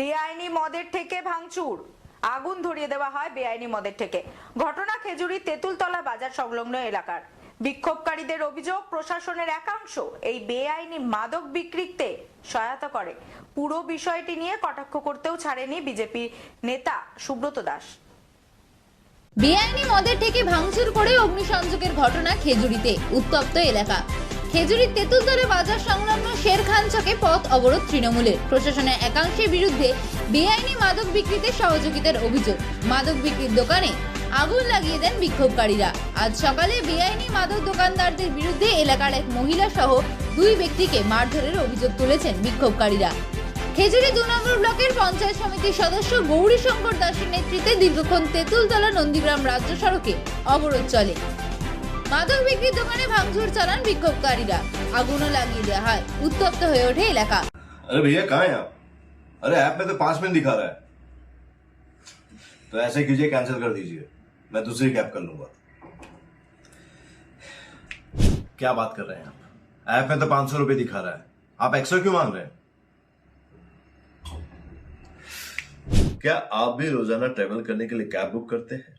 বেআইনি মদের থেকে ভাঙচুর। আগুন ধরিয়ে দেওয়া হয় বেআইনি মদের থেকে ঘটনা খেজুরি তেঁতুলতলা বাজার সংলগ্ন এলাকার। বিক্ষোভকারীদের অভিযোগ, প্রশাসনের একাংশ এই বেআইনি মাদক বিক্রিতে সহায়তা করে। পুরো বিষয়টি নিয়ে কটাক্ষ করতেও ছাড়েনি বিজেপি নেতা সুব্রত দাস। বেআইনি মদের থেকে ভাঙচুর করে অগ্নিসংযোগের ঘটনা খেজুরিতে, উত্তপ্ত এলাকা। খেজুরির তেঁতুলতলা বাজার সংলগ্ন শেরখান চকে পথ অবরোধ তৃণমূলের। প্রশাসনের একাংশের বিরুদ্ধে বেআইনি মাদক বিক্রিতে সহযোগিতার অভিযোগ। মাদক বিক্রির দোকানে আগুন লাগিয়ে দেন বিক্ষোভকারীরা। আজ সকালে বেআইনি মাদক দোকানদারদের বিরুদ্ধে এলাকার এক মহিলা সহ দুই ব্যক্তিকে মারধরের অভিযোগ তুলেছেন বিক্ষোভকারীরা। খেজুরি দু নম্বর ব্লকের পঞ্চায়েত সমিতির সদস্য গৌরী শঙ্কর দাসের নেতৃত্বে দীর্ঘক্ষণ তেঁতুলতলা নন্দীগ্রাম রাজ্য সড়কে অবরোধ চলে। মাদক বিক্রির দোকানে ভাঙচুর চালান বিক্ষোভকারীরা আগুনও লাগিয়ে দেওয়া হয় উত্তপ্ত হয়ে ওঠে এলাকা अरे भैया कहाँ हैं आप अरे ऐप में तो पांच मिनट दिखा रहा है तो ऐसे कीजिए कैंसिल कर दीजिए मैं दूसरी कैब कर लूंगा क्या बात कर रहे हैं आप ऐप में तो पांच सौ रुपये दिखा रहा है आप एक्स्ट्रा क्यों मांग रहे हैं क्या आप भी रोजाना ट्रेवल करने के लिए कैब बुक करते हैं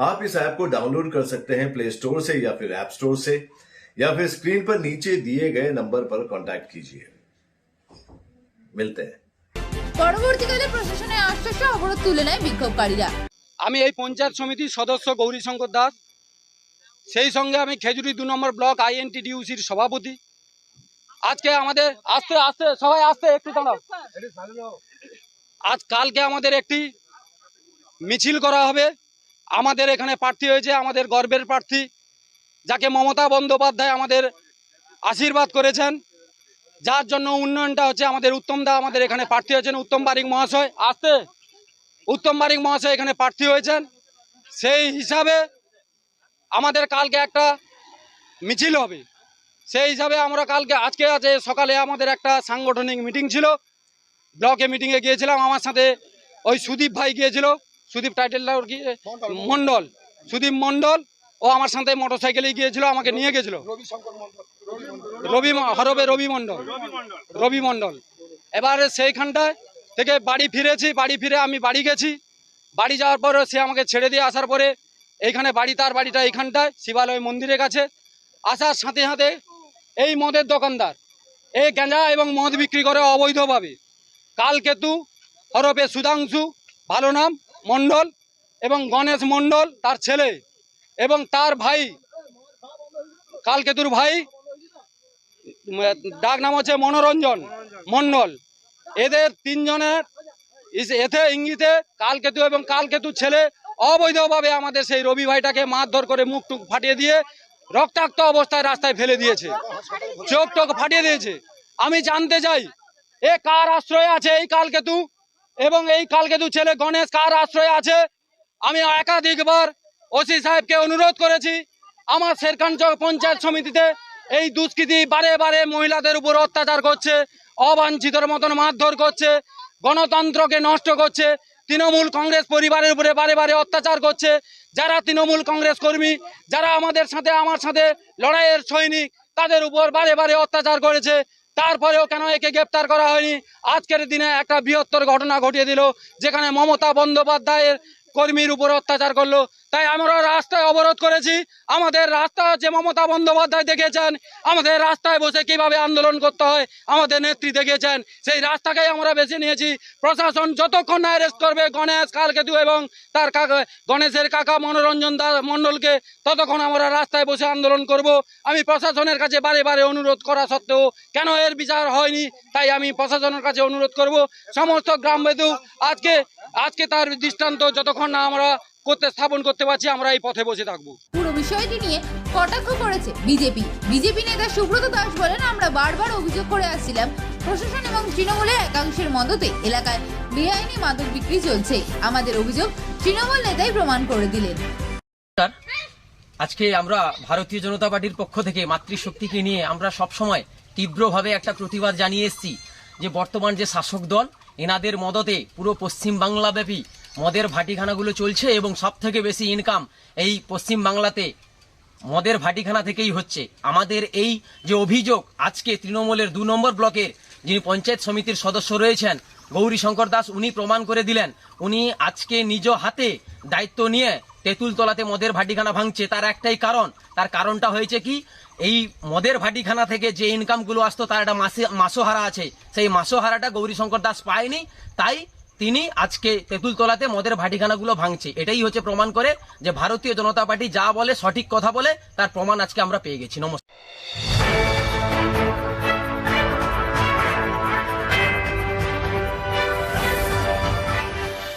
आप इस ऐप को डाउनलोड कर सकते हैं प्ले स्टोर से या फिर ऐप स्टोर से या फिर स्क्रीन पर नीचे दिए गए नंबर पर कांटेक्ट कीजिए मिलते हैं পরবর্তীকালে প্রশাসনের আশ্বাসে অবরোধ তুলে নেয় বিক্ষোভকারীরা আমি এই পঞ্চায়েত সমিতির সদস্য গৌরীশঙ্কর দাস সেই সঙ্গে আমি খেজুরি দু নম্বর ব্লক আইএনটিডিউসির সভাপতি আজকে আমাদের আস্তে আস্তে সবাই আস্তে একটু দাঁড়াও আজ কালকে আমাদের একটি মিছিল করা হবে আমাদের এখানে প্রার্থী হয়েছে আমাদের গর্বের প্রার্থী, যাকে মমতা বন্দ্যোপাধ্যায় আমাদের আশীর্বাদ করেছেন। যার জন্য উন্নয়নটা হচ্ছে আমাদের উত্তম দা আমাদের এখানে প্রার্থী হয়েছেন উত্তম বারিক মহাশয়। আসতে উত্তম বারিক মহাশয় এখানে প্রার্থী হয়েছেন। সেই হিসাবে আমাদের কালকে একটা মিছিল হবে। সেই হিসাবে আমরা কালকে, আজকে আছে সকালে আমাদের একটা সাংগঠনিক মিটিং ছিল। ব্লকে মিটিংয়ে গিয়েছিলাম, আমার সাথে ওই সুদীপ ভাই গিয়েছিল। সুদীপ টাইটেলটা ওর কি? মণ্ডল সুদীপ মণ্ডল ও আমার সাথে মোটর সাইকেলে গিয়েছিল আমাকে নিয়ে গেছিল। রবি হরবে রবি মণ্ডল রবি মণ্ডল এবারে সেইখানটায় থেকে বাড়ি ফিরেছি বাড়ি ফিরে আমি বাড়ি গেছি। বাড়ি যাওয়ার পর সে আমাকে ছেড়ে দিয়ে আসার পরে এইখানে বাড়ি তার বাড়িটা এইখানটায় শিবালয় মন্দিরের কাছে। আসার সাথে সাথে এই মদের দোকানদার এই গাঁজা এবং মদ বিক্রি করে অবৈধভাবে। কালকেতু হরপে সুধাংশু ভালো নাম মণ্ডল এবং গণেশ মণ্ডল, তার ছেলে এবং তার ভাই, কালকেতুর ভাই, ডাক নাম হচ্ছে মনোরঞ্জন মণ্ডল। এদের তিনজনের এতে ইঙ্গিতে কালকেতু এবং কালকেতু ছেলে অবৈধভাবে আমাদের সেই রবি ভাইটাকে মারধর করে মুখ টুক ফাটিয়ে দিয়ে রক্তাক্ত অবস্থায় রাস্তায় ফেলে দিয়েছে। চোখ টোক ফাটিয়ে দিয়েছে। আমি জানতে চাই, এ কার আশ্রয়ে আছে এই কালকেতু? এবং এই কালকেতু ছেলে গণেশ কার আশ্রয়ে আছে? আমি একাধিকবার ওসি সাহেবকে অনুরোধ করেছি, আমার শেরখানচক পঞ্চায়েত সমিতিতে এই দুষ্কৃতী বারে বারে মহিলাদের উপর অত্যাচার করছে, অবাঞ্ছিতর মতন মারধর করছে, গণতন্ত্রকে নষ্ট করছে, তৃণমূল কংগ্রেস পরিবারের উপরে বারে বারে অত্যাচার করছে, যারা তৃণমূল কংগ্রেস কর্মী, যারা আমাদের সাথে, আমার সাথে লড়াইয়ের সৈনিক, তাদের উপর বারে বারে অত্যাচার করেছে তারপরেও কেন একে গ্রেপ্তার করা হয়নি? আজকের দিনে একটা বৃহত্তর ঘটনা ঘটিয়ে দিল, যেখানে মমতা বন্দ্যোপাধ্যায়ের কর্মীর উপর অত্যাচার করল। তাই আমরা রাস্তায় অবরোধ করেছি। আমাদের রাস্তা যে মমতা বন্দ্যোপাধ্যায় দেখেছেন আমাদের রাস্তায় বসে কীভাবে আন্দোলন করতে হয়, আমাদের নেত্রী দেখেছেন সেই রাস্তাকেই আমরা বেছে নিয়েছি। প্রশাসন যতক্ষণ না অ্যারেস্ট করবে, গণেশ, কালকেতু এবং তার কাকা, গণেশের কাকা মনোরঞ্জন দা মণ্ডলকে ততক্ষণ আমরা রাস্তায় বসে আন্দোলন করব। আমি প্রশাসনের কাছে বারে বারে অনুরোধ করা সত্ত্বেও কেন এর বিচার হয়নি, তাই আমি প্রশাসনের কাছে অনুরোধ করব। সমস্ত গ্রামবেদু আজকে আজকে তার দৃষ্টান্ত যতক্ষণ না আমরা করতে স্থাপন করতে পারছি আমরা এই পথে বসে থাকব। পুরো বিষয়টি নিয়ে কটাক্ষ করেছে বিজেপি। বিজেপি নেতা সুব্রত দাস বলেন আমরা বারবার অভিযোগ করে আসছিলাম প্রশাসন এবং তৃণমূলের একাংশের মদতে। এলাকায় বেআইনি মাদক বিক্রি চলছে। আমাদের অভিযোগ তৃণমূল নেতাই প্রমাণ করে দিলেন। আজকে আমরা ভারতীয় জনতা পার্টির পক্ষ থেকে মাতৃশক্তিকে নিয়ে আমরা সব সময় তীব্রভাবে একটা প্রতিবাদ জানিয়ে এসেছি যে বর্তমান যে শাসক দল এনাদের মদতে পুরো পশ্চিম বাংলাব্যাপী মদের ভাটিখানাগুলো চলছে এবং সব থেকে বেশি ইনকাম এই পশ্চিম বাংলাতে মদের ভাটিখানা থেকেই হচ্ছে। আমাদের এই যে অভিযোগ, আজকে তৃণমূলের দু নম্বর ব্লকের যিনি পঞ্চায়েত সমিতির সদস্য রয়েছেন, গৌরী শঙ্কর দাস, উনি প্রমাণ করে দিলেন। উনি আজকে নিজ হাতে দায়িত্ব নিয়ে তেঁতুলতলাতে মদের ভাটিখানা ভাঙছে। তার একটাই কারণ, তার কারণটা হয়েছে কি, এই মদের ভাটিখানা থেকে যে ইনকামগুলো আসতো, তার একটা মাসে মাসোহারা আছে। সেই মাসোহারাটা গৌরী শঙ্কর দাস পায়নি। তাই তিনি আজকে তেঁতুলতলাতে মদের ভাটিখানাগুলো ভাঙছে। এটাই হচ্ছে প্রমাণ করে যে ভারতীয় জনতা পার্টি যা বলে, সঠিক কথা বলে, তার প্রমাণ আজকে আমরা পেয়ে গেছি। নমস্কার।